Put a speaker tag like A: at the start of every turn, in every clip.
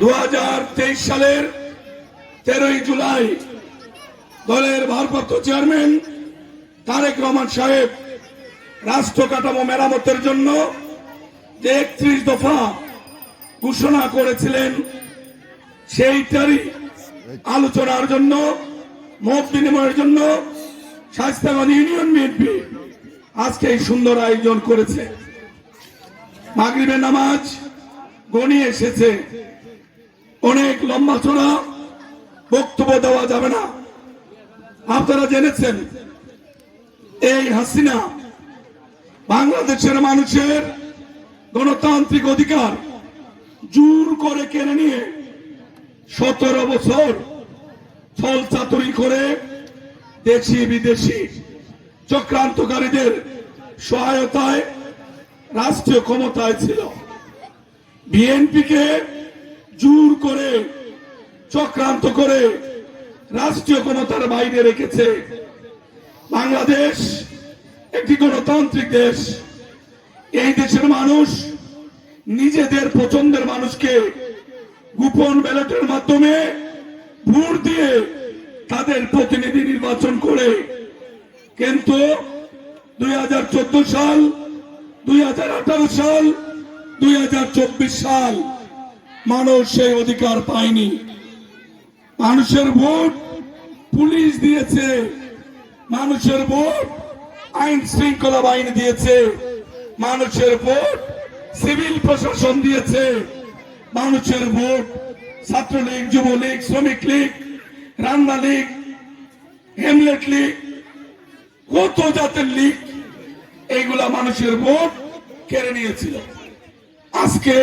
A: দু হাজার তেইশ সালের তেরোই জুলাই দলের ভারপ্রাপ্ত চেয়ারম্যান তারেক রহমান সাহেব রাষ্ট্র কাঠামো মেরামতের জন্য যে একত্রিশ দফা ঘোষণা করেছিলেন সেইটারই আলোচনার জন্য, মত বিনিময়ের জন্য স্বাস্থ্যগঞ্জ ইউনিয়ন বিএনপি আজকে এই সুন্দর আয়োজন করেছে। মাগরিবের নামাজ গণিয়ে এসেছে। অনেক লম্বা চড়া বক্তব্য দেওয়া যাবে না। আপনারা জেনেছেন, এই হাসিনা বাংলাদেশের মানুষের গণতান্ত্রিক অধিকার জোর করে কেড়ে নিয়ে সতেরো বছর ছল চাতুরি করে দেশি বিদেশি চক্রান্তকারীদের সহায়তায় রাষ্ট্রীয় ক্ষমতায় ছিল। বিএনপিকে জোর করে, চক্রান্ত করে রাষ্ট্রীয় ক্ষমতার বাইরে রেখেছে। বাংলাদেশ একটি গণতান্ত্রিক দেশ। এই দেশের মানুষ নিজেদের পছন্দের মানুষকে গোপন ব্যালটের মাধ্যমে ভোট দিয়ে তাদের প্রতিনিধি নির্বাচন করে। কিন্তু দুই হাজার চোদ্দ সাল, দুই হাজার আঠারো সাল, দুই হাজার চব্বিশ সাল মানুষ সেই অধিকার পায়নি। মানুষের ভোট পুলিশ দিয়েছে। মানুষের ভোট আইন শৃঙ্খলা বাহিনী দিয়েছে। মানুষের ভোট সিভিল প্রশাসন দিয়েছে। মানুষের ভোট ছাত্রলীগ, যুবলীগ, শ্রমিক লীগ, রান্না লীগ, হেমলেট লীগ, কত জাতের লীগ, এইগুলা মানুষের ভোট কেড়ে নিয়েছিল। আজকে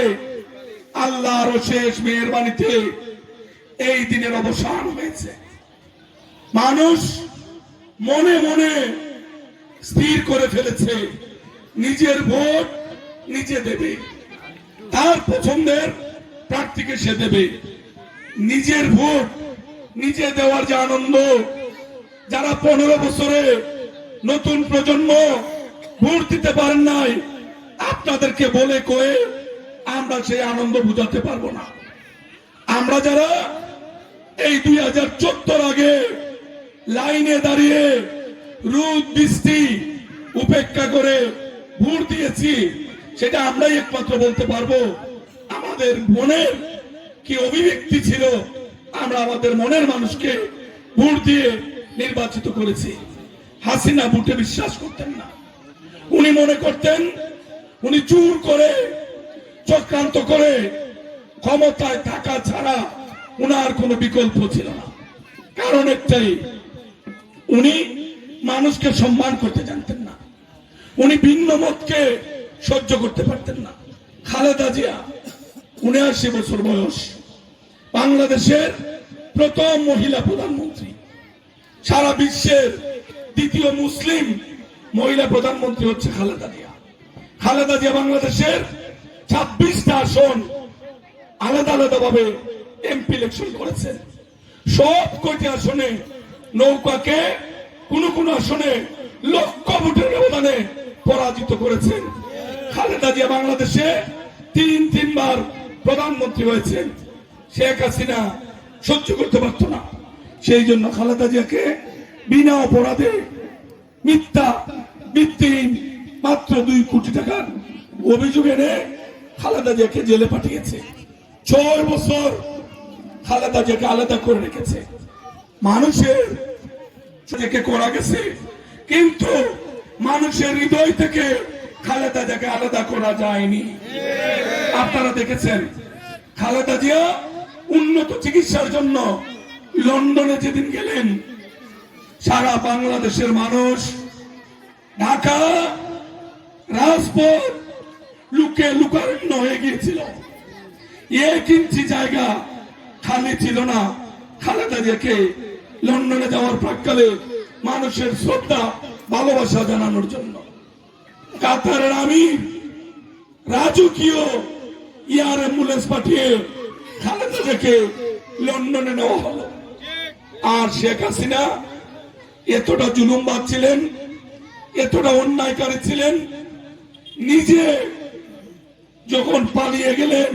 A: আল্লাহর শেষ মেহরবানিতে এই দিনের অবসান হয়েছে। মানুষ মনে মনে স্থির করে ফেলেছে, নিজের ভোট নিজে দেবে, তার পছন্দের প্রার্থীকে সে দেবে। নিজের ভোট নিজে দেওয়ার যে আনন্দ, যারা পনেরো বছরে নতুন প্রজন্ম ভোট দিতে পারেন নাই, আপনাদেরকে বলে কয়ে আমরা সেই আনন্দ বুঝাতে পারব না। আমরা যারা এই দুই হাজার চোদ্দোর আগে লাইনে দাঁড়িয়ে রোদ, বৃষ্টি উপেক্ষা করে ভোট দিয়েছি, সেটা আমরাই একমাত্র বলতে পারব। আমাদের মনের কি অভিব্যক্তি ছিল, আমরা আমাদের মনের মানুষকে ভোট দিয়ে নির্বাচিত করেছি। হাসিনা ভোটে বিশ্বাস করতেন না। উনি মনে করতেন, উনি চুর করে চক্রান্ত করে ক্ষমতায় থাকা ছাড়া উনার কোনো বিকল্প ছিল না। কারণ একটাই, উনি মানুষকে সম্মান করতে জানতেন না। উনি ভিন্ন মতকে সহ্য করতে পারতেন না। খালেদা জিয়া, উনআশি বছর বয়স, বাংলাদেশের প্রথম মহিলা প্রধানমন্ত্রী। সারা বিশ্বের দ্বিতীয় মুসলিম মহিলা প্রধানমন্ত্রী হচ্ছে খালেদা জিয়া। খালেদা জিয়া বাংলাদেশের ছাব্বিশটা আসন আলাদা আলাদা ভাবে এমপি ইলেকশন করেছেন। সব কয়টি আসনে নৌকাকে কোন কোন আসনে লক্ষ ভোটের ব্যবধানে পরাজিত করেছেন। খালেদা জিয়া বাংলাদেশে তিন, তিনবার প্রধানমন্ত্রী হয়েছেন। শেখ হাসিনা সহ্য করতে পারত না। সেই জন্য খালেদা জিয়াকে বিনা অপরাধে মিথ্যা ভিত্তিহীন মাত্র দুই কোটি টাকার অভিযোগ এনে খালেদা জিয়াকে জেলে পাঠিয়েছে। ছয় বছর খালেদা জিয়াকে আলাদা করে রেখেছে। মানুষের থেকে করা গেছে, কিন্তু মানুষের হৃদয় থেকে খালেদা জিয়াকে আলাদা করা যায়নি। আপনারা দেখেছেন, খালেদা জিয়া উন্নত চিকিৎসার জন্য লন্ডনে যেদিন গেলেন, সারা বাংলাদেশের মানুষ ঢাকা, রাজপথ লুকে লুকারণ্য হয়ে গিয়েছিল। এক জায়গা খালি ছিল না। খালেদা জিয়াকে লন্ডনে যাওয়ার প্রাককালে মানুষের শ্রদ্ধা, ভালোবাসা জানানোর জন্য। কাতারের আমি রাজকীয় ইয়ার অ্যাম্বুলেন্স পাঠিয়ে খালেদা জিয়াকে লন্ডনে নেওয়া হলো। আর শেখ হাসিনা এতটা জুলুমবাদ ছিলেন, এতটা অন্যায়কারী ছিলেন, নিজে যখন পালিয়ে গেলেন,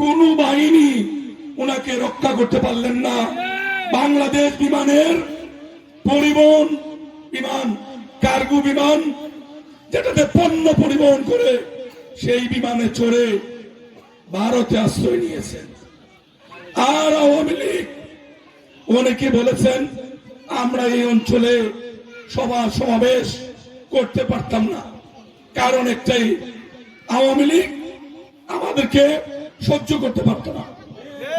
A: কোন বাহিনী ওনাকে রক্ষা করতে পারলেন না। বাংলাদেশ বিমানের পরিবহন বিমান, কার্গো বিমান, যেটাতে পণ্য পরিবহন করে, সেই বিমানে চড়ে ভারতে আশ্রয় নিয়েছেন। আর আওয়ামী লীগ, অনেকে বলেছেন, আমরা এই অঞ্চলে সভা সমাবেশ করতে পারতাম না। কারণ একটাই আওয়ামী লীগ আমাদেরকে সহ্য করতে পারত না।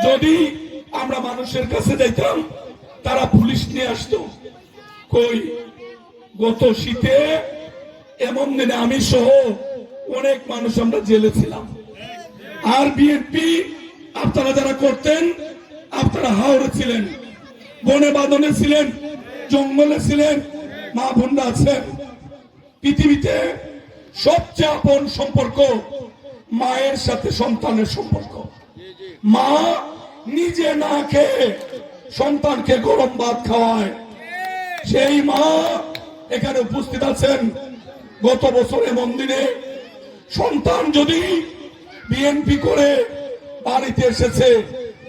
A: যদি আমরা মানুষের কাছে যাইতাম, তারা পুলিশ নিয়ে আসতো। কই, গত শীতে এমন দিনে আমি সহ অনেক মানুষ আমরা জেলে ছিলাম। আর বিএনপি, আপনারা যারা করতেন, আপনারা হাওড়ে ছিলেন, বনে বাদনে ছিলেন, জঙ্গলে ছিলেন, মা বোনরা আছেন। পৃথিবীতে সবচেয়ে আপন সম্পর্ক মায়ের সাথে সন্তানের সম্পর্ক। মা নিজে না খেয়ে সন্তানকে গরম ভাত খাওয়ায়। সেই মা এখানে উপস্থিত আছেন। গত বছর মন্দিরে সন্তান যদি বিএনপি করে বাড়িতে এসেছে,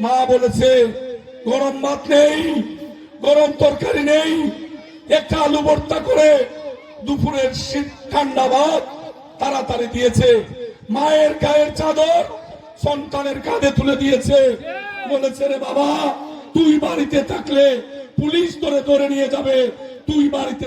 A: মা বলেছে, গরম ভাত নেই, গরম তরকারি নেই, একটা আলু ভর্তা করে দুপুরের শীত ঠান্ডা ভাত তাড়াতাড়ি দিয়েছে। মায়ের গায়ের চাদর সন্তানের কাঁধে তুলে দিয়েছে। বলেছে, রে বাবা, তুই বাড়িতে থাকলে পুলিশ ধরে ধরে নিয়ে যাবে। তুই বাড়িতে